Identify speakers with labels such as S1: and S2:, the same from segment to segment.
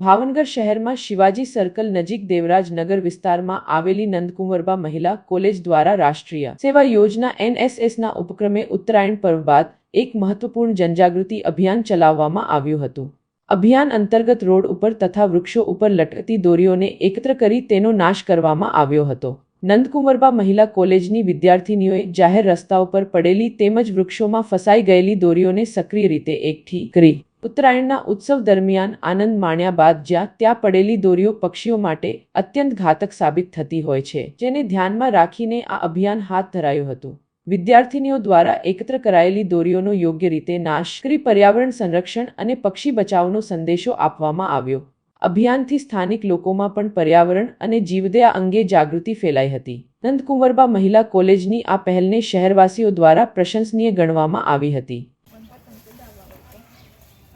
S1: ભાવનગર શહેરમાં શિવાજી સર્કલ નજીક દેવરાજ નગર વિસ્તારમાં આવેલી નંદકુંવરબા મહિલા કોલેજ દ્વારા રાષ્ટ્રીય સેવા યોજના એનએસએસના ઉપક્રમે ઉત્તરાયણ પર્વ બાદ એક મહત્વપૂર્ણ જનજાગૃતિ અભિયાન ચલાવવામાં આવ્યું હતું. અભિયાન અંતર્ગત રોડ ઉપર તથા વૃક્ષો ઉપર લટકતી દોરીઓને એકત્ર કરી તેનો નાશ કરવામાં આવ્યો હતો. નંદકુંવરબા મહિલા કોલેજની વિદ્યાર્થીનીઓએ જાહેર રસ્તાઓ પર પડેલી તેમજ વૃક્ષોમાં ફસાઈ ગયેલી દોરીઓને સક્રિય રીતે એકઠી કરી ઉત્તરાયણના ઉત્સવ દરમિયાન આનંદ માણ્યા બાદ જ્યાં ત્યાં પડેલી દોરીઓ પક્ષીઓ માટે અત્યંત ઘાતક સાબિત થતી હોય છે, જેને ધ્યાનમાં રાખીને આ અભિયાન હાથ ધરાયું હતું. વિદ્યાર્થીનીઓ દ્વારા એકત્ર કરાયેલી દોરીઓનો યોગ્ય રીતે નાશ કરી પર્યાવરણ સંરક્ષણ અને પક્ષી બચાવનો સંદેશો આપવામાં આવ્યો. અભિયાનથી સ્થાનિક લોકોમાં પણ પર્યાવરણ અને જીવદયા અંગે જાગૃતિ ફેલાઈ હતી. નંદકુંવરબા મહિલા કોલેજની આ પહેલને શહેરવાસીઓ દ્વારા પ્રશંસનીય ગણવામાં આવી હતી.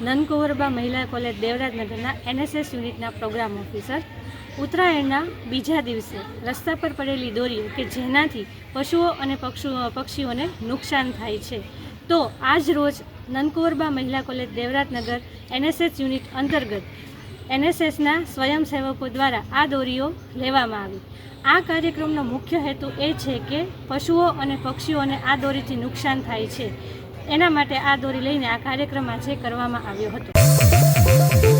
S2: નનકુંવરબા મહિલા કોલેજ દેવરાજનગરના એનએસએસ યુનિટના પ્રોગ્રામ ઓફિસર. ઉત્તરાયણના બીજા દિવસે રસ્તા પર પડેલી દોરીઓ કે જેનાથી પશુઓ અને પક્ષીઓ પક્ષીઓને નુકસાન થાય છે. તો આજ રોજ નનકુંવરબા મહિલા કોલેજ દેવરાજનગર એનએસએસ યુનિટ અંતર્ગત એનએસએસના સ્વયંસેવકો દ્વારા આ દોરીઓ લેવામાં આવી. આ કાર્યક્રમનો મુખ્ય હેતુ એ છે કે પશુઓ અને પક્ષીઓને આ દોરીથી નુકસાન થાય છે. એના માટે આ દોરી લઈને આ કાર્યક્રમ આજે કરવામાં આવ્યો હતો.